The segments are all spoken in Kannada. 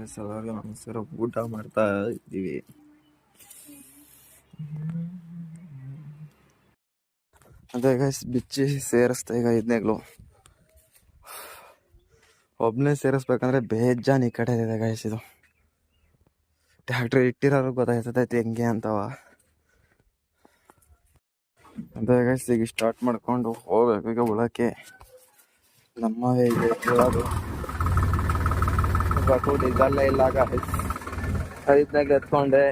ಎಲ್ಲರಿಗೂ ನಮಸ್ಕಾರ ಊಟ ಮಾಡ್ತಾ ಇದ್ದೀವಿ. ಅದೇ ಗೈಸ್ ಬಿಚ್ಚಿ ಸೇರಿಸ್ತಾ ಈಗ ಇದ್ನೇಗ್ಲು. ಒಬ್ಬನೇ ಸೇರಿಸ್ಬೇಕಂದ್ರೆ ಬೇಜಾನ್ ಈ ಕಡೆ ಇದೆ ಗೈಸ್ ಇದು. ಟ್ಯಾಕ್ಟ್ರಿ ಇಟ್ಟಿರೋರು ಗೊತ್ತಾಯ್ತದೈತಿ ಹೆಂಗೆ ಅಂತವ. ಅದೇ ಗೈಸ್ ಈಗ ಸ್ಟಾರ್ಟ್ ಮಾಡ್ಕೊಂಡು ಹೋಗ್ಬೇಕು ಈಗ ಉಳಕ್ಕೆ. ನಮ್ಮ ಹೇಗೆ ಉಳೋದು ಪೆಟ್ರೋಲ್ ನಿಜಲ್ಲ ಇಲ್ಲ ಗೈಸ್ ಐದನಾಗ ಎತ್ಕೊಂಡೆ.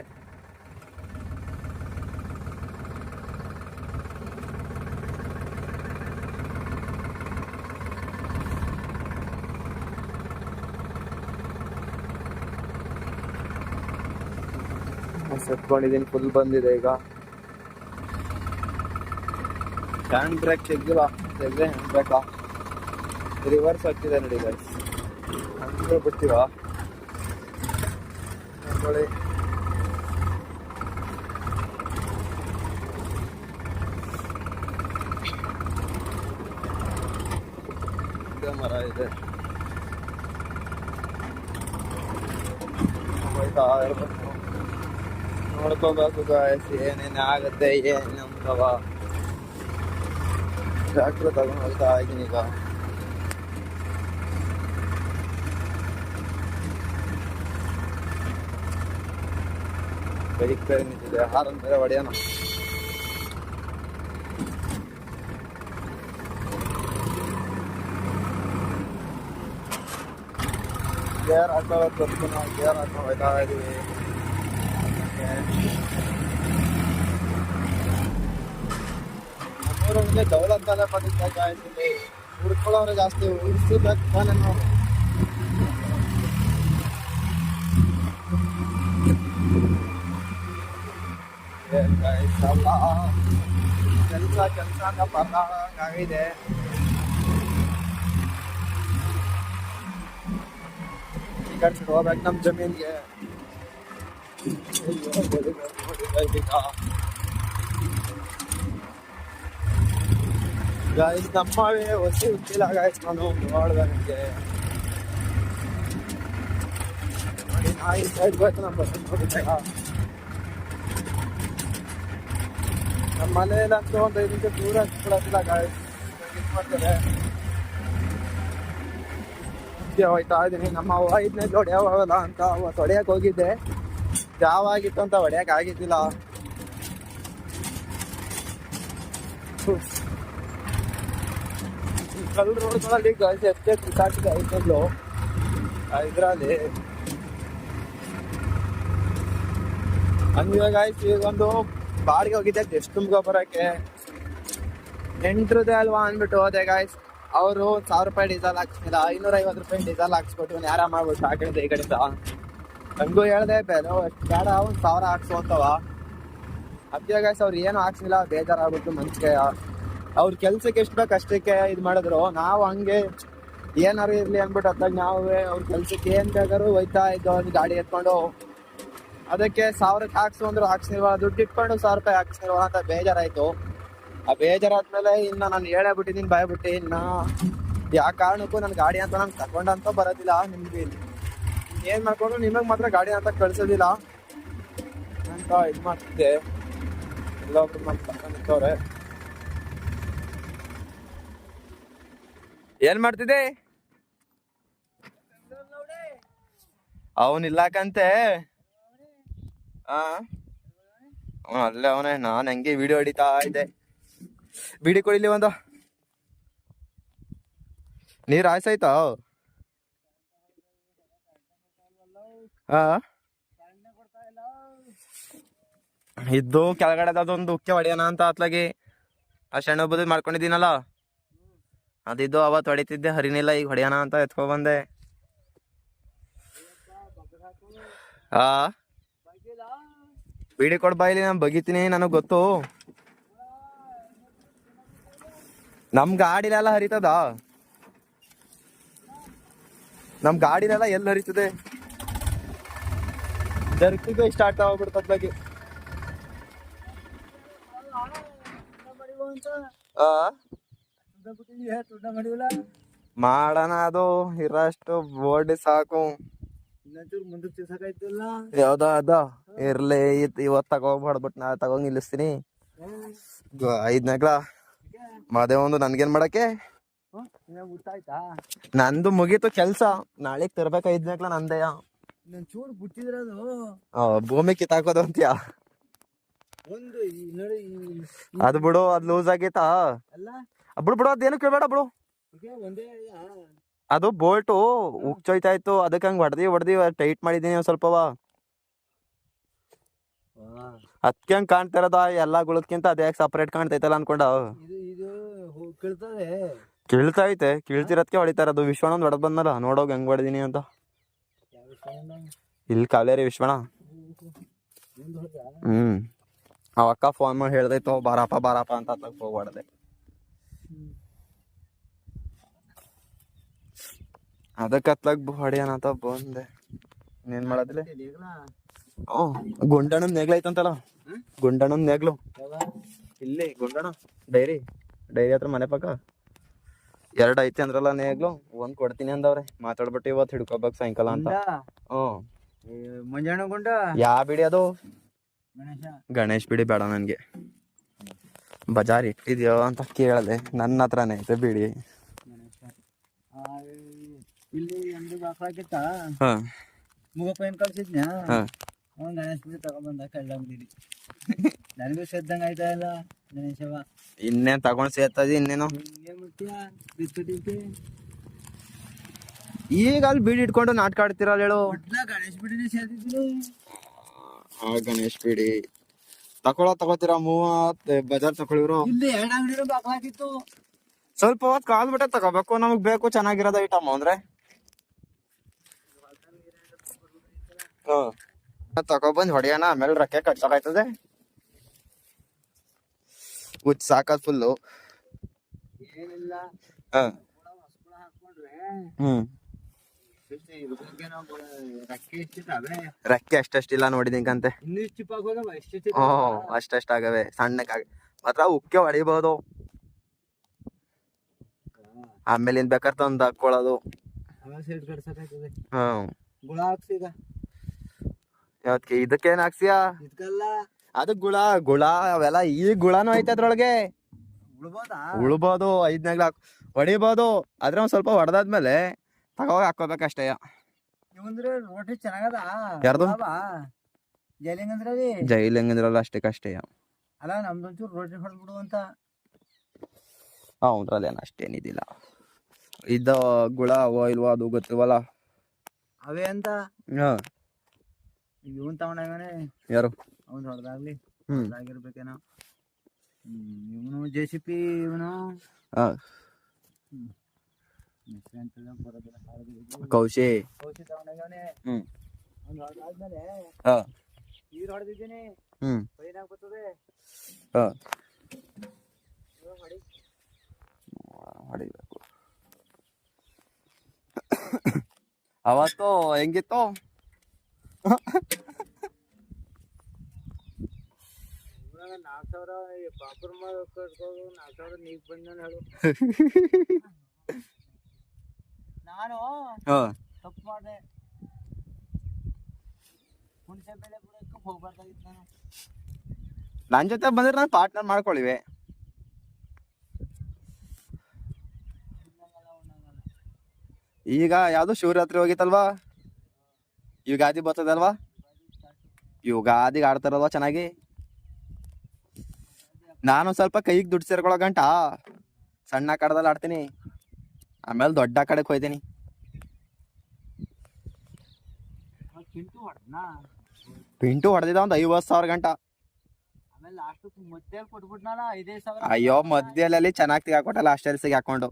ಎತ್ಕೊಂಡಿದ್ದೀನಿ ಫುಲ್ ಬಂದಿದೆ ಈಗ. ಹ್ಯಾಂಡ್ ಬ್ರೇಕ್ ತೆಗ್ದಿಲ್ಲ ತೆಗ್ದೆ ಹ್ಯಾಂಡ್ ಬ್ರೇಕಾ ರಿವರ್ಸ್ ಆಗ್ತಿದೆ ನೋಡಿ ಗೈಸ್ ಹಂಗೆ ಬಿಡ್ತೀವ ನೋಡಿ ಗಿಡ ಮರ ಇದೆ ಹೋಯ್ತಾ ಇರ್ಬೇಕು ನೋಡ್ಕೋಬೇಕು ಗಾಯಸ್ ಏನೇನು ಆಗುತ್ತೆ ಏನು ಅಂತವ ಟ್ರ್ಯಾಕ್ಟರ್ ತಗೊಂಡು ಹೋಗ್ತಾ ಇದ್ದೀನಿ ಈಗ ಬೇರೆ ನಿಂತಿದೆ ಹಾರನ್ ಬೇರೆ ಹೊಡೆಯೋಣ ಗೇರ್ ಬರ್ತು ನಾವು ಗೇರ್ ಹಾಕೋ ಹೋಯ್ತಾ ಇದೀವಿ ನಮ್ಮೂರಲ್ಲಿ ದೌಲತ್ತಾಲೆ ಬಂದಿದ್ದ ಇಲ್ಲಿ ಹುಡ್ಕೊಳ್ಳೋರು ಜಾಸ್ತಿ ಉಳಿಸ್ಬೇಕು ತಾನೇ ನಾವು ಏನ್ guys ಅಲ್ಲ ಕೆಲಸ ಕೆಲಸ ಅಂತ ಬರಂಗಾಗಿದೆ ಈ ಕಡೆ ಹೋಗ್ಬೇಕು ನಮ್ಮ ಜಮೀನ್ಗೆ ಗಾಯ್ಸ್ ನಮ್ಮವೇ ಹೊಸಿ ಗೊತ್ತಿಲ್ಲ ಗಾಯ್ಸ್ ನಾನು ನೋಡ್ದೆ ನನಗೆ ನೋಡಿ ನಾ ಈ ಸೈಡ್ ಹೋಯ್ತು ನಮ್ಮ ಬಸ್ ನೋಡಿದ್ದೆ ನಮ್ಮ ಮನೆಯಲ್ಲಂತೂ ಒಂದು ಐದು ನಿಮಿಷ ದೂರ ಹಚ್ಕೊಳತ್ತಿಲ್ಲ ಗಾಯ್ಸ್ ಮಾಡ್ತಾರೆ ಹಿಂಗೆ ಹೋಯ್ತಾ ಇದ್ದೀನಿ ನಮ್ಮ ಅವ್ವ ಇದನ್ನೇ ಜೋಡಿ ಅಂತ ಅವ ಹೊಡೆಯಕ್ಕೆ ಹೋಗಿದ್ದೆ. ಯಾವಾಗಿತ್ತು ಅಂತ ಹೊಡೆಯಕ್ಕೆ ಆಗಿದ್ದಿಲ್ಲ. ಕಲ್ ರೋಡ್ಗಳಲ್ಲಿ ಗಾಯ್ಸ್ ಎಷ್ಟೇ ಕ್ರಿಕಾಟಿಗೆ ಐದನೇಗಳು ಇದರಲ್ಲಿ ಗಾಯ್ಸ್ ಈಗ ಒಂದು ಬಾಡಿಗೆ ಹೋಗಿದ್ದೆ ಎಷ್ಟು ತುಂಬ ಬರೋಕ್ಕೆ? ನೆಂಟ್ರದೇ ಅಲ್ವಾ ಅಂದ್ಬಿಟ್ಟು ಹೋದೆ ಗಾಯ್ಸ್ ಅವರು ಸಾವಿರ ರೂಪಾಯಿ ಡೀಸೆಲ್ ಹಾಕ್ಸಿಲ್ಲ ಐನೂರ ಐವತ್ತು ರೂಪಾಯಿ ಡೀಸೆಲ್ ಹಾಕ್ಸ್ಬಿಟ್ಟು ಇವ್ನು ಯಾರ ಮಾಡ್ಬಿಟ್ಟು ಹಾಕಿದ್ದೆ ಈ ಕಡೆಯಿಂದ. ಹಂಗೂ ಹೇಳ್ದೆ, ಬೇರೆ ಬೇಡ, ಒಂದು ಸಾವಿರ ಹಾಕ್ಸು ಅದಕ್ಕೆ ಗಾಯ್ಸ್ ಅವ್ರು ಏನು ಹಾಕ್ಸಿಲ್ಲ. ಬೇಜಾರಾಗ್ಬಿಟ್ಟು ಮನ್ಸಿಗೆ. ಅವ್ರ ಕೆಲ್ಸಕ್ಕೆ ಎಷ್ಟು ಬೇಕು ಅಷ್ಟಕ್ಕೆ ಇದು ಮಾಡಿದ್ರು. ನಾವು ಹಂಗೆ ಏನಾರು ಇರ್ಲಿ ಅಂದ್ಬಿಟ್ಟು ಅದಾಗ ನಾವೇ ಅವ್ರ ಕೆಲ್ಸಕ್ಕೆ ಏನು ಬೇಕಾದ್ರು ಹೋಯ್ತಾ ಇದ್ದೋ ಒಂದು ಗಾಡಿ ಎತ್ಕೊಂಡು ಅದಕ್ಕೆ ಸಾವಿರಕ್ಕೆ ಹಾಕ್ಸು ಅಂದ್ರು ಹಾಕ್ಸಿಲ್ವ ದುಡ್ಡು ಇಟ್ಕೊಂಡು ಸಾವಿರ ರೂಪಾಯಿ ಹಾಕ್ಸಿಲ್ವ ಅಂತ ಬೇಜಾರಾಯ್ತು. ಆ ಬೇಜಾರಾದ್ಮೇಲೆ ಇನ್ನ ನಾನು ಹೇಳೇ ಬಿಟ್ಟಿದ್ದೀನಿ ಭಯ ಬಿಟ್ಟು ಇನ್ನ ಯಾವ ಕಾರಣಕ್ಕೂ ನನ್ನ ಗಾಡಿ ಅಂತ ನಂಗೆ ತಗೊಂಡಂತ ಬರೋದಿಲ್ಲ ನಿಮ್ಗೆ. ಏನ್ ಮಾಡ್ಕೊಂಡು ನಿಮಗೆ ಮಾತ್ರ ಗಾಡಿ ಅಂತ ಕಳ್ಸೋದಿಲ್ಲ. ಅಂತ ಇದು ಮಾಡ್ತಿದ್ದೆ. ಎಲ್ಲೊಬ್ರು ನಮ್ಮ ಪಕ್ಕ ಏನ್ ಮಾಡ್ತಿದ್ದೆ? ಅವನಿಲ್ಲಕಂತೆ ಆ? ಅಲ್ಲೇ ಅವನೇ, ನಾನು ಹಂಗೆ ವಿಡಿಯೋ ಹೊಡಿತಾ ಇದ್ದೆ ಬಿಡಿ ಕೊಡಿಲಿ ಒಂದು. ನೀರು ಆಯ್ಸಾಯ್ತಾ ಆ? ಇದ್ದು ಕೆಳಗಡೆ ಅದೊಂದು ಉಕ್ಕೆ ಹೊಡೆಯೋಣ ಅಂತ ಅತ್ಲಾಗಿ ಆ ಸಣ್ಣ ಬದು ಮಾಡ್ಕೊಂಡಿದ್ದೀನಲ್ಲ? ಅದಿದ್ದು ಅವತ್ತು ಹೊಡಿತಿದ್ದೆ ಹರಿನಿಲ್ಲ ಈಗ ಹೊಡೆಯೋಣ ಅಂತ ಎತ್ಕೊ ಬಂದೆ. ಆ? ಬೀಡಿ ಕೊಡ್ ಬಾಯಿಲಿ ನಾನು ಬಗಿತೀನಿ ನನಗೆ ಗೊತ್ತು. ನಮ್ ಗಾಡಿಲೆಲ್ಲ ಹರಿತದ. ನಮ್ ಗಾಡಿಲೆಲ್ಲ ಎಲ್ಲಿ ಹರಿತದೆ? ಜರ್ಕಿಗೂ ಸ್ಟಾರ್ಟ್ ಆಗ್ಬಿಡ್ತದ್ಲಾಗಿ ಮಾಡೋಣ ಅದು ಇರಷ್ಟು ಬೋರ್ಡ್ ಸಾಕು. ಯಾವ್ದ ಅದ. ಇರ್ಲಿ ಇವತ್ ತಗೋಬಾರ್ದು ಬಟ್ ನಾ ತಗೊಂಡ್ ನಿಲ್ಲಿಸ್ತೀನಿ. ಗ- ಐದ್ ನಗ್ಲ ಮದೆ ಒಂದು ನನ್ಗೇನ್ ಮಾಡಕ್ಕೆ? ನಂದು ಮುಗೀತು ಕೆಲ್ಸ. ನಾಳೆಗ್ ತರ್ಬೇಕ ಐದ್ ನಗ್ಲ ನಂದೆಯ. ಚೂರು ಬಿಟ್ಟಿದ್ರದು ಆ, ಭೂಮಿ ಕಿತ್ತಾಕೋದು ಅಂತೀಯ? ಅದ್ ಬಿಡು ಅದ್ ಲೂಸ್ ಆಗೈತಾ? ಬಿಡು ಬಿಡು ಅದೇನು ಕೇಳ್ಬೇಡ ಬಿಡು. ಅದು ಬೋಲ್ಟು ಉಕ್ಚೋಯ್ತಾಯ್ತು ಇತ್ತು ಅದಕ್ಕೆ ಹಂಗೆ ಹೊಡ್ದಿ ಹೊಡ್ದಿ ಟೈಟ್ ಮಾಡಿದೀನಿ ಸ್ವಲ್ಪ ಸ್ವಲ್ಪವ ಅದಕ್ಕೆ ಹಂಗೆ ಕಾಣ್ತಾ ಇರೋದ ಎಲ್ಲಾ ಗುಳದ್ಕಿಂತ ಅದೇ ಸಪ್ರೇಟ್ ಕಾಣ್ತೈತಲ್ಲ ಅನ್ಕೊಂಡ. ಕೀಳ್ತಾ ಐತೆ ಕೀಳ್ತಿರೋದಕ್ಕೆ ಹೊಡಿತಾ ಇರೋದು. ಒಂದು ಹೊಡೆದ್ ಬಂದಲ್ಲ ನೋಡೋಕೆ ಹೆಂಗೆ ಹೊಡೆದೀನಿ ಅಂತ? ಇಲ್ಲಿ ಕಾವೇರಿ ವಿಶ್ವಣ ವಿಶ್ವನ? ಹ್ಮ್. ಅವ ಅಕ್ಕ ಫೋನ್ ಮಾಡಿ ಹೇಳ್ದೈತೋ ಬಾರಪ್ಪ ಬಾರಪ್ಪ ಅಂತ ಹೋಗಿ ಹೊಡೆದೆ ಹ್ಮ್. ಅದಕ್ಕೆ ಹತ್ಲಾಗ ಹೊಡಿಯೋಣ ಅಂತ ಬಂದೆ ಏನ್ ಮಾಡದ್ರಿ ಗುಂಡಣ್ಣ ನೆಗ್ಲ ಐತಂತಲ್ಲ? ಗುಂಡಣ್ಣನ್ ನೇಗ್ಲು? ಇಲ್ಲಿ ಗುಂಡಣ್ಣ ಡೈರಿ ಡೈರಿ ಹತ್ರ ಮನೆ ಪಕ್ಕ. ಎರಡ್ ಐತಿ ಅಂದ್ರಲ್ಲ ನೇಗ್ಲು ಒಂದ್ ಕೊಡ್ತೀನಿ ಅಂದವ್ರೆ. ಮಾತಾಡ್ಬಿಟ್ಟು ಇವತ್ತು ಹಿಡ್ಕೋಬೇಕು ಸಾಯಂಕಾಲ ಅಂತ? ಹ್ಮ್ ಏ, ಮಂಜಾಣ ಗುಂಡ? ಯಾ ಬಿಡಿ ಅದು? ಗಣೇಶ. ಬಿಡಿ ಬೇಡ ನನ್ಗೆ. ಬಜಾರ್ ಇಟ್ಟಿದ್ಯೋ ಅಂತ ಕೇಳದೆ. ನನ್ನ ಹತ್ರನೇ ಐತೆ ಬಿಡಿ. ಇಲ್ಲಿ ಒಂದು ಹಾಕಿತ್ತ ಹ. ಮುಗಪ್ಪ ಏನ್ ಕಳ್ಸಿದ್ನ್ಯಾ ಹ. ಗಣೇಶ ಬಿಡಿ ತಗೊಂಬಂದ ಕಳ್ಳಂಗಡಿಲಿ ನನಗೂ ಸೇದ್ದಂಗ ಆಯ್ತಾ ಇಲ್ಲ ಗಣೇಶವ ಇನ್ನೇನ್ ತಗೊಂಡ್ ಸೇರ್ತದ ಇನ್ನೇನು? ಹಿಂಗೆ ಮುಟ್ಟ್ಯಾ ಈಗ ಅಲ್ಲಿ ಬೀಡಿ ಇಟ್ಕೊಂಡು ನಾಟಕ ಆಡ್ತಿರಲ್ಲ ಹೇಳು? ಒಟ್ಲ ಗಣೇಶ ಬಿಡಿನೇ ಸೇದಿದ್ಲು ಆ ಗಣೇಶ್ ಬಿಡಿ. ತಕೊಳ ತಗೋತೀರಾ ಮೂವತ್ ಬಜಾರ್ ತಗೊಳಿವ್ರು ಇಲ್ಲಿ ಎರಡು ಅಂಗಡಿ ಬಾಕ್ಲಾಗಿತ್ತು ಸ್ವಲ್ಪ ಹೊತ್ತು ಕಾಲ್ ಬಿಟ್ಟೆ ತಗೋಬೇಕು ನಮಗ್ ಬೇಕು ಚೆನ್ನಾಗಿರೋದ ಐಟಮ್ ಅಂದ್ರೆ. ತಗೊಬಂದ್ ಹೊಡಿಯೋಣ ಆಮೇಲೆ ರೊಕ್ಕ ಕಟ್ಸಕಾಯ್ತದೆ. ಹುಚ್ಚ ಸಾಕದ್ ಫುಲ್ಲು ಹ್ಮ್. ರಕ್ಕೆ ಅಷ್ಟಷ್ಟಿಲ್ಲ ನೋಡಿದಿಂಕಂತೆ ಅಷ್ಟಾಗವೆ ಹ್ಮ್ ಅಷ್ಟಷ್ಟಾಗವೆ ಸಣ್ಣಕ್ಕಾಗ ಮಾತ್ರ ಉಕ್ಕೆ ಹೊಡಿಬಹುದು ಆಮೇಲೆ ಏನ್ ಬೇಕಾದ್ರೆ ತಂದು ಹಾಕೊಳ್ಳೋದು ಹ್ಮ್. ಯಾವತ್ಗೆ ಇದಕ್ಕೇನ್ ಹಾಕ್ಸಿಯಾ? ಇದ್ಕಲ್ಲ. ಅದು ಗುಳ ಗುಳ ಅವೆಲ್ಲ ಈ ಗುಳಾನು ಐತೆ ಅದ್ರೊಳಗೆ. ಉಳ್ಬೋದಾ? ಉಳ್ಬೋದು ಐದ್ನಾಗ್ಲ ಹೊಡಿಬೋದು. ಆದ್ರೆ ಒಂದ್ ಸ್ವಲ್ಪ ಹೊಡೆದಾದ್ಮೇಲೆ ತಗೋಗಿ ಹಾಕೋಬೇಕಷ್ಟೇ ರೋಟಿ ಚೆನ್ನಾಗದ? ಯಾರ್ದು? ಜೈಲಿಂಗ್ ಅಂದ್ರಲ್ಲಿ ಜೈಲ್ ಹೆಂಗಂದ್ರಲ್ಲ ಅಷ್ಟಕ್ಕಷ್ಟೇ ಅಲ್ಲ ನಮ್ದೊಂಚೂರು ರೋಟಿ ಹೊಡೆದ್ಬಿಡು ಅಂತ. ಅವನ್ರಲ್ಲಿ ಏನು ಅಷ್ಟೇನಿದಿಲ್ಲ ಇದ್ದ ಗುಳ ಅವೋ ಇಲ್ವೋ ಅದು ಗೊತ್ತಿಲ್ವಲ್ಲ? ಅವೇ ಅಂತ? ಹಾ. ಇವನ್ ತಗೊಂಡಾಗನೆ ಯಾರು? ಅವನ್ ಹೊಡೆದಾಗ್ಲಿ ಆಗಿರ್ಬೇಕೇನೋ ಇವನು ಜೆ ಸಿ ಪಿ ಇವನು ಕೌಶಿ. ಕೌಶಿ ಹ್ಮ್. ಅವ್ನು ಹೊಡೆದಾದ್ಮೇಲೆ ಹಾ. ನೀರು ಹೊಡೆದಿದ್ದೀನಿ. ಹ್ಮ್. ಫೈನ್ ಬರ್ತದೆ ಹೊಡಿಬೇಕು. ಅವತ್ತು ಹೆಂಗಿತ್ತು? ನಾಲ್ಕು ಸಾವಿರ ಪಾಪರ್ ಕಟ್ಕೊಂಡು ನಾಲ್ಕು ಸಾವಿರ ನೀಗ್ ಬಂದ ಹೇಳು ನಾನು ತಪ್ಪು ಮಾಡಿದೆ. ಹುಣಸೆ ಬೆಳೆ ಬಿಡಕ್ಕೆ ಹೋಗ್ಬಾರ್ದಾಗಿತ್ತು ನಾನು. ನನ್ ಜೊತೆ ಬಂದ್ರೆ ನಾನು ಪಾರ್ಟ್ನರ್ ಮಾಡ್ಕೊಳ್ಳಿವೆ. ಈಗ ಯಾವ್ದು ಶಿವರಾತ್ರಿ ಹೋಗಿತ್ತಲ್ವಾ? ಯುಗಾದಿ ಬರ್ತದಲ್ವಾ? ಯುಗಾದಿಗೆ ಆಡ್ತಾರಲ್ವಾ ಚೆನ್ನಾಗಿ? ನಾನು ಸ್ವಲ್ಪ ಕೈಗೆ ದುಡ್ಡು ಸೇರ್ಕೊಳ್ಳೋ ಗಂಟ. ಸಣ್ಣ ಕಡದಲ್ಲಿ ಆಡ್ತೀನಿ. ಆಮೇಲೆ ದೊಡ್ಡ ಕಡೆಗೆ ಹೋಯ್ತೀನಿ. ಪಿಂಟು ಹೊಡೆದಿದ ಒಂದು ಐವತ್ತು ಸಾವಿರ ಗಂಟ. ಅಯ್ಯೋ ಮಧ್ಯದಲ್ಲಿ ಚೆನ್ನಾಗಿ ತೆಗಾಕೊಟ್ಟಲ್ಲ ಸಿಗಿ ಹಾಕೊಂಡು.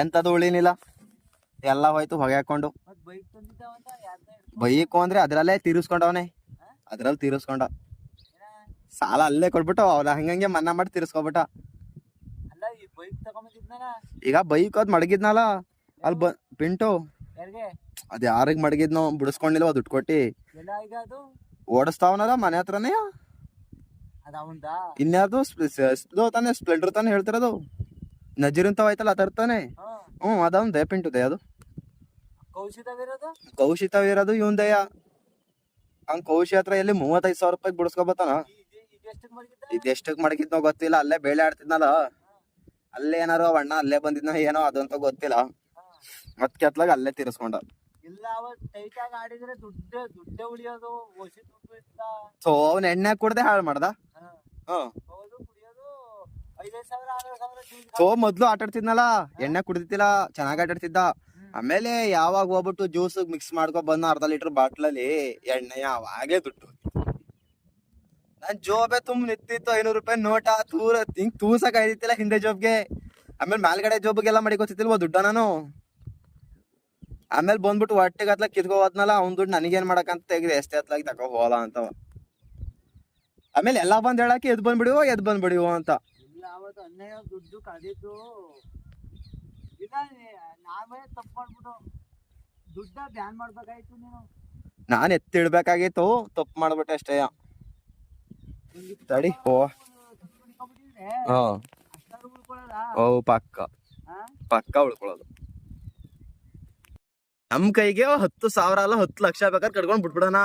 ಎಂತದು ಉಳಿನಿಲ್ಲ ಎಲ್ಲ ಹೋಯ್ತು ಹೊಗೆ ಹಾಕೊಂಡು. ಬೈಕ್ ಅಂದ್ರೆ ಅದ್ರಲ್ಲೇ ತೀರಿಸ್ಕೊಂಡವನೆ. ಅದ್ರಲ್ಲಿ ತೀರಿಸ್ಕೊಂಡ. ಸಾಲ ಅಲ್ಲೇ ಕೊಟ್ಬಿಟ್ಟು ಅವ್ರ ಹಂಗಂಗೆ ಮನ್ನಾ ಮಾಡಿ ತೀರಿಸ್ಕೊಬಿಟ್ಟ. ಈಗ ಬೈಕ್ ಅದ್ ಮಡಗಿದ್ನಲ್ಲ? ಅಲ್ಲಿ ಬ ಪಿಂಟು? ಅದ್ ಯಾರಿಗ್ ಮಡಗಿದ್ನೋ ಬಿಡಿಸ್ಕೊಂಡಿಲ್ವ ದುಡ್ಡು ಕೊಟ್ಟಿ. ಓಡಿಸ್ತಾವನಲ್ಲ ಮನೆ ಹತ್ರನೇ? ಇನ್ಯಾರ್ದು ತಾನೆ ಸ್ಪ್ಲೆಂಡರ್ ತಾನೆ ಹೇಳ್ತಿರೋದು. ನಜೀರ್ ಅಂತ ಹೋಯ್ತಲ್ಲ ಅತರ್ತಾನೆ ಹ್ಞೂ ಅದಾವ್ ಪಿಂಟುದೆ ಅದು. ಕೌಶಿಕವಿರೋದು ಕೌಶಿತವಿರೋದು ಇವಂದಯ್ಯ. ಅವ್ನ್ ಕೌಶಿ ಹತ್ರ ಎಲ್ಲಿ ಮೂವತ್ತೈದು ಸಾವಿರ ರೂಪಾಯಿ ಬಿಡಿಸ್ಕೊಬತ್ತಾನ ಇದೆಷ್ಟಕ್ ಮಡಗಿದ್ನೋ ಗೊತ್ತಿಲ್ಲ ಅಲ್ಲೇ ಬೇಳೆ ಆಡ್ತಿದ್ನಲ್ಲ ಅಲ್ಲೇ ಏನಾರು ಅಣ್ಣ ಅಲ್ಲೇ ಬಂದಿದ್ನ ಏನೋ ಅದಂತ ಗೊತ್ತಿಲ್ಲ. ಮತ್ ಕೆತ್ಲಾಗ ಅಲ್ಲೇ ತೀರಿಸ್ಕೊಂಡ. ಇಲ್ಲ ಅವ ಟೈಟ್ ಆಗಿ ಆಡಿದ್ರೆ ದುಡ್ಡು ದುಡ್ಡೇ ಉಳಿಯೋದು ಒಸಿ ದುಡ್ಡು ಇತ್ತ ಸೊ ಅವ್ನ ಎಣ್ಣೆ ಕುಡ್ದೆ ಹಾಳು ಮಾಡ್ದ? ಹಾ. ಹ್ಮ್ ಹೌದು ಕುಡಿಯೋದು ಐದೈದು ಸಾವಿರ ಆರು ಸಾವಿರ ದುಡ್ಡು ಸೊ ಮೊದ್ಲು ಆಟಾಡ್ತಿದ್ನಲ್ಲ ಎಣ್ಣೆ ಕುಡ್ದಿತ್ತಿಲ್ಲ ಚೆನ್ನಾಗ್ ಆಟ ಆಡ್ತಿದ್ದ ಆಮೇಲೆ ಯಾವಾಗ ಹೋಗ್ಬಿಟ್ಟು ಜ್ಯೂಸ್ ಮಿಕ್ಸ್ ಮಾಡ್ಕೊ ಬಂದ ಅರ್ಧ ಲೀಟರ್ ಬಾಟ್ಲಲ್ಲಿ ಎಣ್ಣೆ ಯಾವಾಗೆ ದುಡ್ಡು. ನಾನು ಜೋಬೆ ತುಂಬ ನಿಂತಿತ್ತು, ಐನೂರು ರೂಪಾಯಿ ನೋಟ, ತೂರ, ಹಿಂಗ್ ತೂಸಕ್ ಐದಿತ್ತಿಲ್ಲ ಹಿಂದೆ ಜೋಬ್ಗೆ. ಆಮೇಲೆ ಮೇಲ್ಗಡೆ ಜೋಬ್ಗೆಲ್ಲ ಮಡಿಕೋತಿಲ್ವ ದುಡ್ಡ ನಾನು? ಆಮೇಲೆ ಬಂದ್ಬಿಟ್ಟು ಹೊಟ್ಟೆಗೆ ಹತ್ಲ ಕಿತ್ಕೊ ಹೋದ್ನಲ್ಲ, ಅವ್ನ್ ದುಡ್ಡು ನನಗೇನ್ ಮಾಡಕಂತ ತೆಗ್ದೆ, ಎಷ್ಟೇ ಹತ್ಲಾಗಿ ತಗೋ ಹೋಲ ಅಂತ ಆಮೇಲೆ ಎಲ್ಲಾ ಬಂದ್ ಹೇಳಕ್ಕೆ ಎದ್ ಬಂದ್ಬಿಡಿವೋ ಎದ್ ಬಂದ್ಬಿಡಿವೋ ಅಂತ. ದುಡ್ಡು ನಾವೇ ತಪ್ಪು ಮಾಡ್ಬಿಟ್ಟು ದುಡ್ಡ ಬ್ಯಾನ್ ಮಾಡ್ಬೇಕಾಯ್ತು ನೀನು? ನಾನ್ ಎತ್ತಿಡ್ಬೇಕಾಗಿತ್ತು ತಪ್ಪು ಮಾಡ್ಬಿಟ್ಟೆ ಅಷ್ಟೇ. ತಡಿ ಓ ಓ ಪಕ್ಕ? ಪಕ್ಕ ಉಳ್ಕೊಳ್ಳೋದು. ನಮ್ ಕೈಗೆ ಹತ್ತು ಸಾವಿರ ಅಲ್ಲ ಹತ್ತು ಲಕ್ಷ ಬೇಕಾದ್ರೆ ಕಟ್ಕೊಂಡ್ ಬಿಟ್ಬಿಡೋಣ.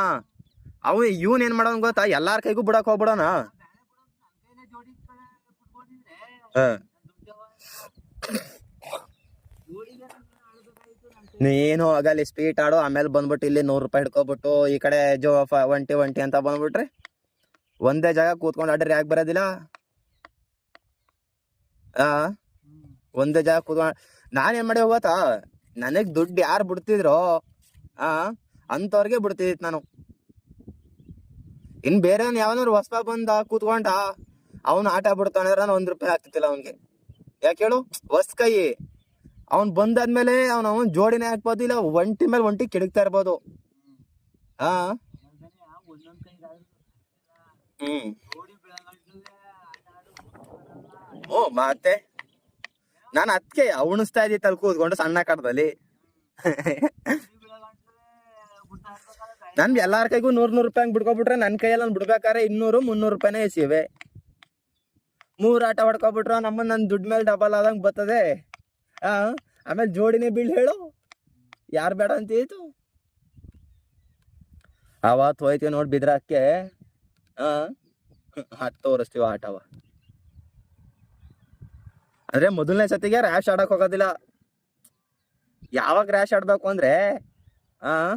ಅವ್ ಇವನ್ ಏನ್ ಮಾಡೋನ್ ಗೊತ್ತಾ? ಎಲ್ಲಾರ ಕೈಗೂ ಬಿಡಕ್ ಹೋಗ್ಬಿಡೋಣ. ಹ. ನನ್ ಆಗಲ್ಲಿ ಸ್ಪೀಟ್ ಆಡು, ಆಮೇಲೆ ಬಂದ್ಬಿಟ್ಟು ಇಲ್ಲಿ ನೂರು ರೂಪಾಯಿ ಹಿಡ್ಕೊಬಿಟ್ಟು ಈ ಕಡೆ ಜೋ ಒಂಟಿ ಒಂಟಿ ಅಂತ ಬಂದ್ಬಿಟ್ರಿ ಒಂದೇ ಜಾಗ ಕೂತ್ಕೊಂಡು ಆಡ್ರಿ, ಯಾಕೆ ಬರೋದಿಲ್ಲ? ಆ? ಒಂದೇ ಜಾಗ ಕೂತ್ಕೊಂಡು ಏನು ಮಾಡಿ ಹೋಗತ್ತಾ ನನಗೆ ದುಡ್ಡು ಯಾರು ಬಿಡ್ತಿದ್ರೋ, ಆ? ಅಂಥವ್ರಿಗೆ ಬಿಡ್ತಿದ್ದಿತ್ತು ನಾನು. ಇನ್ನು ಬೇರೆ ಯಾವನಾರು ಹೊಸ ಬಂದ ಕೂತ್ಕೊಂಡ, ಅವನು ಆಟ ಬಿಡ್ತಾನೆ ನಾನು ಒಂದು ರೂಪಾಯಿ ಆಗ್ತಿತ್ತಿಲ್ಲ ಅವನಿಗೆ. ಯಾಕೆ ಹೇಳು? ಹೊಸ್ ಕೈ. ಅವ್ನ್ ಬಂದಾದ್ಮೇಲೆ ಅವ್ನ ಅವನ್ ಜೋಡಿನೇ ಹಾಕ್ಬೋದು ಇಲ್ಲ ಒಂಟಿ ಮೇಲೆ ಒಂಟಿ ಕೆಡಕ್ತಾ ಇರ್ಬೋದು. ಹಾ. ಹ್ಮ್. ಓ ಮತ್ತೆ ನಾನು ಅದಕ್ಕೆ ಉಣಿಸ್ತಾ ತಲೆ ಕೂತ್ಕೊಂಡು ಸಣ್ಣ ಕಡದಲ್ಲಿ ನನ್ ಎಲ್ಲಾರ ಕೈಗೂ ನೂರ್ ನೂರು ರೂಪಾಯಿ ಬಿಡ್ಕೊಬಿಟ್ರೆ ನನ್ ಕೈಯಲ್ಲಿ ನಾನು ಬಿಡ್ಬೇಕಾದ್ರೆ ಇನ್ನೂರು ಮುನ್ನೂರು ರೂಪಾಯಿನೇ ಎಸಿವೆ ಮೂರ್ ಆಟ ಹೊಡ್ಕೊಬಿಟ್ರೆ ನಮ್ಮ ನನ್ ದುಡ್ಡು ಮೇಲೆ ಡಬಲ್ ಆದಂಗ್ ಬರ್ತದೆ. ಆಮೇಲೆ ಜೋಡಿನೇ ಬೀಳ್ ಹೇಳು. ಯಾರು ಬೇಡ ಅಂತಿತ್ತು ಅವತ್ತು ಹೋಯ್ತೀವಿ ನೋಡಿ ಬಿದ್ರಕ್ಕೆ. ಹತ್ತು ತೋರಿಸ್ತೀವಿ ಆಟವ ಅಂದ್ರೆ ಮೊದಲನೇ ಸತಿಗೆ ರ್ಯಾಶ್ ಆಡೋಕೆ ಹೋಗೋದಿಲ್ಲ. ಯಾವಾಗ ರ್ಯಾಶ್ ಆಡಬೇಕು ಅಂದ್ರೆ, ಆ,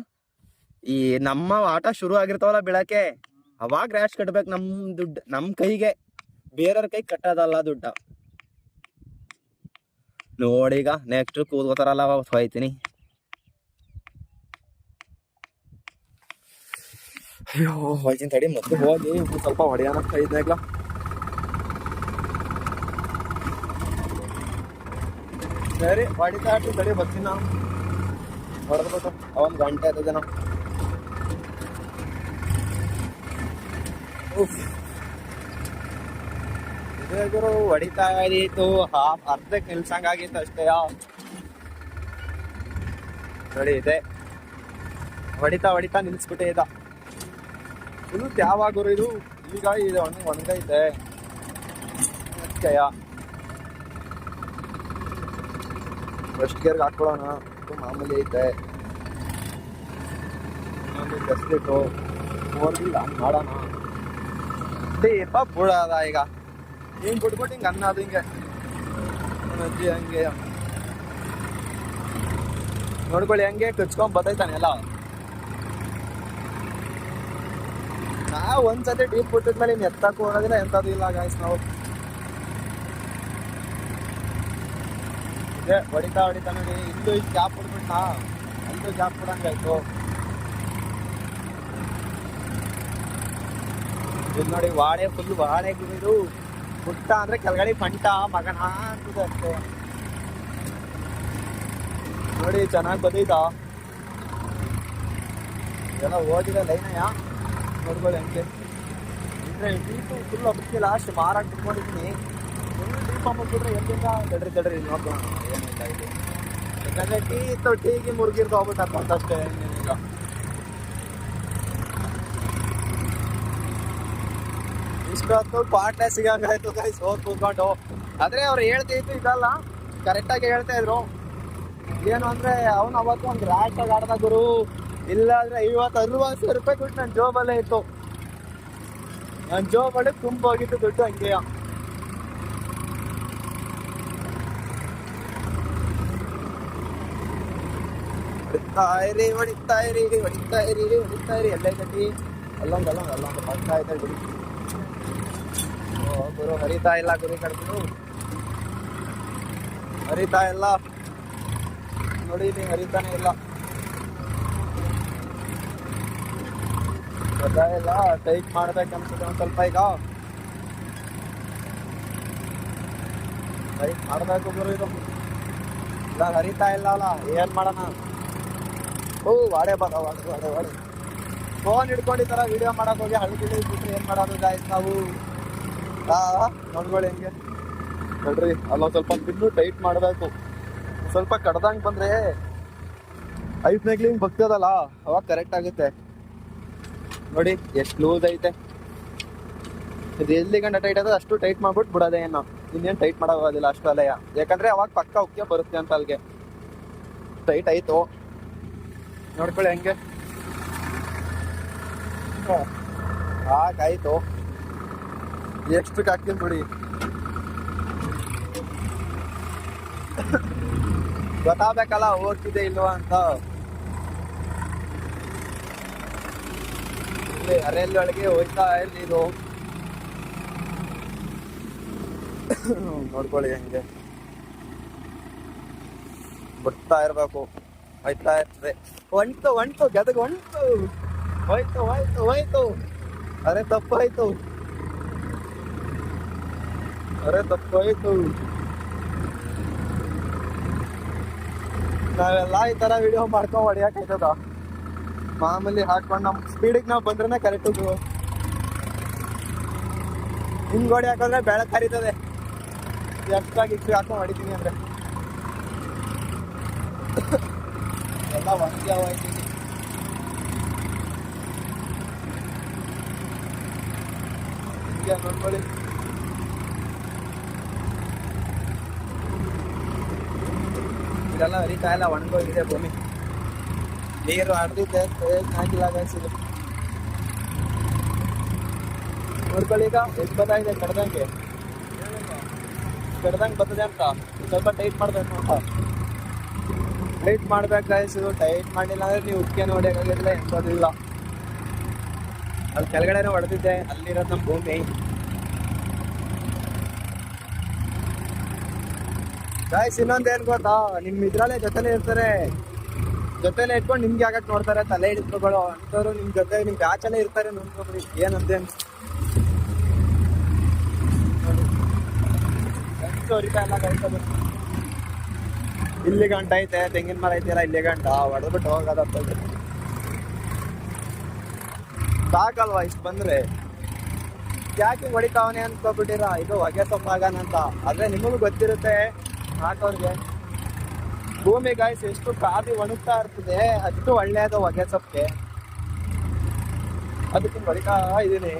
ಈ ನಮ್ಮ ಆಟ ಶುರು ಆಗಿರ್ತಾವಲ್ಲ ಬೀಳಕ್ಕೆ ಅವಾಗ ರ್ಯಾಶ್ ಕಟ್ಬೇಕು ನಮ್ಮ ದುಡ್ಡು ನಮ್ಮ ಕೈಗೆ. ಬೇರೆಯವ್ರ ಕೈ ಕಟ್ಟೋದಲ್ಲ ದುಡ್ಡ. ನೋಡೀಗ ನೆಕ್ಸ್ಟ್ ಕೂತ್ಕೋತಾರಲ್ಲ ಅವಾಗ ಹೋಯ್ತೀನಿ ಅಯ್ಯೋ ಹೋಯ್ತೀನಿ ತಡಿ ಮತ್ತೆ ಹೋಗಿ ಸ್ವಲ್ಪ ಹೊಡೆಯೋಣ ಐದ್ನಾಗ್ಲ ಸರಿ ಹೊಡಿತಾ ತಡಿ ಬರ್ತೀನಿ ನಾನು ಹೊಡೆದ್ಬಿಟ್ಟು ಅವನ್ ಗಂಟೆ ಆಯ್ತದೆ ನಾವು ಇದೇ ಗುರು ಹೊಡಿತಾ ಇದ್ದಿತ್ತು ಹಾಫ್ ಅರ್ಧಕ್ಕೆ ನಿಲ್ಸಂಗಾಗಿತ್ತು ಅಷ್ಟೇ ನೋಡಿ, ಇದೆ. ಹೊಡಿತಾ ಹೊಡಿತಾ ನಿಲ್ಸ್ಬಿಟ್ಟೆ ಇದು. ಯಾವಾಗ ಗುರು ಇದು, ಈಗ ಇದೆ ಒಣ ಒಣಗೈತೆ ಫಸ್ಟ್ ಗೇರ್ಗೆ ಹಾಕೊಳ್ಳೋಣ, ಇದು ಮಾಮೂಲಿ ಐತೆ. ಆಮೇಲೆ ಇಟ್ಟು ಮಾಡೋಣ. ದೀಪ ಈಗ. ಹಿಂಗ್ ಬಿಟ್ಬಿಟ್ಟು ಹಿಂಗೆ ಅನ್ನೋದು ಹಿಂಗೆ. ಅಜ್ಜಿ ಹಂಗೆ. ನೋಡ್ಕೊಳ್ಳಿ, ಹಂಗೆ ಕಚ್ಕೊಂಡ್ ಬತ್ತೈತಾನೆ ಎಲ್ಲ. ನಾವು ಒಂದ್ಸತಿ ಡೀಪ್ ಬಿಟ್ಟಿದ್ಮೇಲೆ ಇನ್ನು ಎತ್ತಕ್ಕೂ ಹೋಗೋದಿಲ್ಲ ಎಂಥದ್ದು ಇಲ್ಲ ಗಾಯ್ಸ್ ನಾವು. ಇದೆ, ಹೊಡಿತಾ ಹೊಡಿತಾ ನೋಡಿ, ಇಲ್ಲೂ ಈಗ ಗ್ಯಾಪ್ ಬಿಡ್ಬಿಟ್ನಾ ಅಲ್ಲೂ ಗ್ಯಾಪ್ ಬಿಡಂಗಾಯ್ತು ಇದು ನೋಡಿ, ವಾಡೆ ಫುಲ್ ವಾಡೆ ಇದು. ಪುಟ್ಟ ಅಂದ್ರೆ ಕೆಳಗಡೆ ಪಂಟ, ಮಗನ ಅಂತಿದೆ ಅಷ್ಟೇ. ನೋಡಿ, ಚೆನ್ನಾಗಿ ಬಂದಿದ್ದ? ಎಲ್ಲ ಓದಿದೆ ಲೈನಯ್ಯ ನೋಡ್ಕೊಳ್ಳಿ ಹಂಗೆ. ಅಂದ್ರೆ ಡೀಪು ಫುಲ್ ಅದಕ್ಕೆ ಲಾಸ್ಟ್ ಮಾರಾಟ ಬಿಟ್ಕೊಂಡಿದ್ದೀನಿ ಫುಲ್ ಡೀಪ್ ಅಂದ್ಬಿಟ್ರೆ ಎಲ್ಲಿಂದ ತಡ್ರಿ ತಡ್ರಿ ನೋಡ್ಕೋಣ ಏನಿಲ್ಲ, ಇದು. ಯಾಕಂದ್ರೆ ಟೀ ಇತ್ತು, ಟೀಗೆ ಮುರುಗಿರ್ದು ಹೋಗ್ಬಿಟ್ಟು ಅಷ್ಟೇ ಈಗ ಇಷ್ಟೊತ್ತು ಪಾರ್ಟ್ನೇ ಸಿಗಂಗಾಯ್ತು ಗೈಸ್ ಹೋಗಿ ಕೂತ್ಕೊಂಡು. ಆದರೆ ಅವ್ರು ಹೇಳ್ತಿತ್ತು ಇದಲ್ಲ. ಕರೆಕ್ಟಾಗಿ ಹೇಳ್ತಾ ಇದ್ರು. ಏನು ಅಂದರೆ, ಅವನು ಅವತ್ತು ಒಂದು ರ್ಯಾಟ್ ಆಗಿ ಆಡ್ದ ಗುರು. ಇಲ್ಲಾಂದ್ರೆ ಐವತ್ತು, ಅರವತ್ತು ಸಾವಿರ ರೂಪಾಯಿ ದುಡ್ಡು ನನ್ನ ಜೋಬಲ್ಲೇ ಇತ್ತು. ನನ್ನ ಜೋಬಲ್ಲಿ ತುಂಬ ಹೋಗಿತ್ತು ದುಡ್ಡು ಹಂಗೆಯ ಹೊಡಿತಾ ಇರಿ ಹೊಡಿತಾ ಇರಿ ಹೊಡಿತಾ ಇರಿ ಹೊಡಿತಾ ಇರಿ. ಎಲ್ಲೇ ಗಟ್ಟಿ? ಅಲ್ಲೊಂದು ಅಲ್ಲೊಂದು ಅಲ್ಲೊಂದು ಬರ್ತಾ ಇದೆ ಗುರು. ಓ ಗುರು ಹರಿತಾ ಇಲ್ಲ, ಗುರು ಕಡ್ದು ಹರಿತಾ ಇಲ್ಲ. ನೋಡಿ ನೀವು ಹರಿತಾನೆ ಇಲ್ಲ. ಇಲ್ಲ. ಟೈಪ್ ಮಾಡ್ಬೇಕು ಒಂದ್ ಸ್ವಲ್ಪ ಈಗ. ಟೈಪ್ ಮಾಡ್ಬೇಕು ಗುರು ಇದು. ಇಲ್ಲ, ಹರಿತಾ ಇಲ್ಲ ಅಲ್ಲ, ಏನ್ ಮಾಡೋಣ? ಓ ವಾಡೆ ಬರ ವಾಡೆ ವಾಡೆ ಫೋನ್ ವಿಡಿಯೋ ಮಾಡಕ್ ಹೋಗಿ ಹಳ್ಳಿ ಬಿಟ್ರೆ ಏನ್ ಮಾಡೋದು ಗಾಯ್ಸ್ ನಾವು? ನೋಡ್ಕೊಳ್ಳಿ ಹೆಂಗೆ. ನೋಡ್ರಿ ಅಲ್ಲ ಸ್ವಲ್ಪ ಬಿದ್ದು ಟೈಟ್ ಮಾಡಬೇಕು. ಸ್ವಲ್ಪ ಕಡ್ದಂಗ್ ಬಂದ್ರೆ ಐಪ್ನಾಗ್ಲಿ ಹಿಂಗೆ ಬಗ್ತದಲ್ಲ ಅವಾಗ ಕರೆಕ್ಟ್ ಆಗುತ್ತೆ. ನೋಡಿ, ಎಷ್ಟು ಲೂಸ್ ಐತೆ. ಇದು ಎಲ್ಲಿ ಗಂಡ ಟೈಟ್ ಅದ ಅಷ್ಟು ಟೈಟ್ ಮಾಡ್ಬಿಟ್ಟು ಬಿಡೋದೇ ಏನು ಇನ್ನೇನು ಟೈಟ್ ಮಾಡೋದಿಲ್ಲ ಅಷ್ಟು ಅಲೆಯ. ಯಾಕಂದ್ರೆ ಅವಾಗ ಪಕ್ಕ ಉಕ್ಕೆ ಬರುತ್ತೆ ಅಂತ ಅಲ್ಲಿಗೆ ಟೈಟ್ ಆಯ್ತು. ನೋಡ್ಕೊಳ್ಳಿ ಹೆಂಗೆ. ಸಾಕಾಯ್ತು ಎಷ್ಟಕ್ಕೆ ಹಾಕ್ತೀನಿ ಬಿಡಿ ಗೊತ್ತಾಗಬೇಕಲ್ಲ ಹೋಗ್ತಿದೆ ಇಲ್ವಾ ಅಂತ. ಇಲ್ಲಿ ಅರೆಲ್ಲಿ ಒಳಗೆ ಹೋಯ್ತಾ ಇರ್ಲಿ ಇದು ನೋಡ್ಕೊಳ್ಳಿ ಹಂಗೆ. ಬಿಡ್ತಾ ಇರ್ಬೇಕು. ಹೋಯ್ತಾ ಇರ್ತದೆ. ಒಂಟು ಒಂಟು ಗದಗ ಒಂಟು ಹೋಯ್ತು ಹೋಯ್ತು ಹೋಯ್ತು. ಅರೆ ತಪ್ಪು ಹೋಯ್ತು ಅರೆ ತಪ್ಪಾಯಿತು ನಾವೆಲ್ಲ ಈ ತರ ವಿಡಿಯೋ ಮಾಡ್ಕೊಂಡ್ ಹೊಡಿಯಕೈತದ ಮಾಮೂಲಿ ಹಾಕೊಂಡು ನಮ್ ಸ್ಪೀಡಿಗೆ ನಾವು ಬಂದ್ರೆ ಕರೆಕ್ಟ್ ಹಿಂಗ್ ಹೊಡಿಯಕ್ ಹಾಕಿದ್ರೆ ಬೆಳೆ ಕರೀತದೆ. ಎಷ್ಟಾಗಿ ಇಟ್ಟು ಹಾಕೊಂಡ್ ಹೊಡಿತೀನಿ ಅಂದ್ರೆ. ಎಲ್ಲ ಒಂದೇ ನೋಡ್ಕೊಳ್ಳಿ ಇದೆಲ್ಲ ಹರಿತಾ ಇಲ್ಲ ಒಣಗೋಗಿದೆ ಭೂಮಿ. ನೀರು ಹರಿದಿದ್ದೆ ಹಾಕಿಲ್ಲ ಇದು. ಊರ್ಗಳೀಗ ಎಷ್ಟು ಬದ ಇದೆ ಕಡ್ದಂಗೆ? ಕಡ್ದಂಗೆ ಬರ್ತದೆ ಅಂತ. ಸ್ವಲ್ಪ ಟೈಟ್ ಮಾಡ್ಬೇಕು ಅಂತ ಟೈಟ್ ಮಾಡ್ಬೇಕು guys, ಇದು. ಟೈಟ್ ಮಾಡಿಲ್ಲ ಅಂದ್ರೆ ನೀವು ಉಕ್ಕೆ ನೋಡಿಯಾಗಿಲ್ಲ ಎಂಬುದಿಲ್ಲ ಅಲ್ಲಿ ಕೆಳಗಡೆನೂ ಹೊಡೆದಿದ್ದೆ ಅಲ್ಲಿರೋದು ನಮ್ಮ ಭೂಮಿ. ಗಾಯ್ಸ್ ಇನ್ನೊಂದೇನ್ ಗೊತ್ತಾ? ನಿಮ್ ಇದ್ರಲ್ಲೇ ಜೊತೆಲೆ ಇರ್ತಾರೆ. ಜೊತೆಲೆ ಇಟ್ಕೊಂಡು ನಿಮ್ಗೆ ಆಗಕ್ ನೋಡ್ತಾರೆ ತಲೆ ಹಿಡಿಸ್ಕೊಗಳು ಅಂತವ್ರು ನಿಮ್ ಜೊತೆ, ನಿಮ್ ಬ್ಯಾಚಲ್ಲೇ ಇರ್ತಾರೆ ನೋಡ್ಕೊಬಿಡಿ ಏನಂತೆ ಇಲ್ಲ ಗಂಟ ಐತೆ, ತೆಂಗಿನ ಮರ ಐತಿಲ್ಲ ಇಲ್ಲಿ ಗಂಟ. ಹೊಡೆದ್ಬಿಟ್ಟು ಹೋಗೋದ ಸಾಕಲ್ವಾ ಇಷ್ಟು ಬಂದ್ರೆ? ಯಾಕೆ ಹೊಡಿತಾವನೆ ಅನ್ಕೋಬಿಟ್ಟಿರ? ಇದು ಹೊಗೆ ಸೊಪ್ಪಾಗನಂತ ಆದ್ರೆ ನಿಮಗೂ ಗೊತ್ತಿರುತ್ತೆ ಹಾಕೋರ್ಗೆ ಭೂಮಿ ಗಾಯ್ಸ್ ಎಷ್ಟು ಕಾದಿ ಒಣಗ್ತಾ ಇರ್ತದೆ ಅಷ್ಟು ಒಳ್ಳೆಯದು ಹೊಗೆ ಸೊಪ್ಪಿಗೆ ಅದಕ್ಕೆ ಬಳಿಕ ಇದೀನಿ.